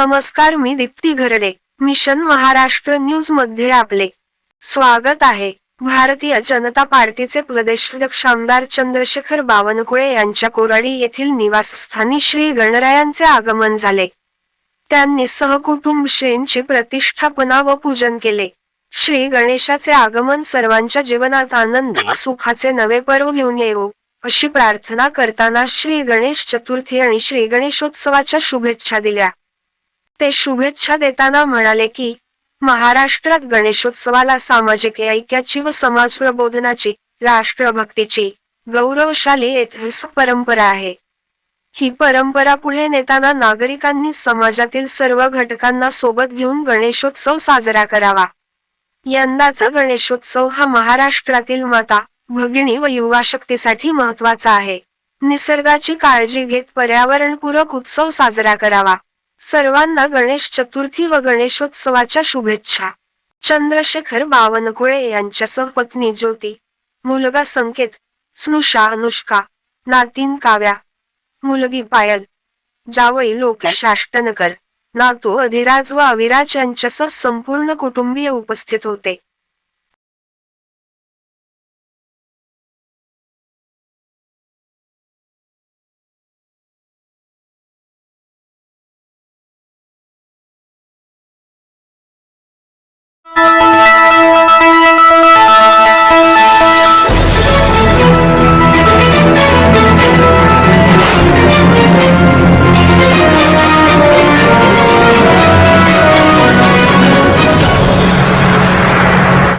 नमस्कार मी दीप्ती घरडे. मिशन महाराष्ट्र न्यूजमध्ये आपले स्वागत आहे. भारतीय जनता पार्टीचे प्रदेशाध्यक्ष आमदार चंद्रशेखर बावनकुळे यांच्या कोराडी येथील निवासस्थानी श्री गणरायांचे आगमन झाले. त्यांनी सहकुटुंब श्रींची प्रतिष्ठापना व पूजन केले. श्री गणेशाचे आगमन सर्वांच्या जीवनात आनंद सुखाचे नवे पर्व घेऊन येऊ अशी प्रार्थना करताना श्री गणेश चतुर्थी आणि श्री गणेशोत्सवाच्या शुभेच्छा दिल्या. ते शुभेच्छा देताना म्हणाले की महाराष्ट्रात गणेशोत्सवाला सामाजिक ऐक्याची व समाज प्रबोधनाची राष्ट्रभक्तीची गौरवशाली ऐतिहासिक परंपरा आहे. ही परंपरा पुढे नेताना नागरिकांनी समाजातील सर्व घटकांना सोबत घेऊन गणेशोत्सव साजरा करावा. यंदाचा गणेशोत्सव हा महाराष्ट्रातील माता भगिनी व युवा शक्तीसाठी महत्त्वाचा आहे. निसर्गाची काळजी घेत पर्यावरणपूरक उत्सव साजरा करावा. सर्वांना गणेश चतुर्थी व गणेशोत्सवाच्या शुभेच्छा. चंद्रशेखर बावनकुळे यांच्यासह पत्नी ज्योती मुलगा संकेत स्नुषा अनुष्का नातीन काव्या मुलगी पायल जावई लोकेश आष्टनकर नातू अधिराज व अविराज यांच्यासह संपूर्ण कुटुंबीय उपस्थित होते. Bye.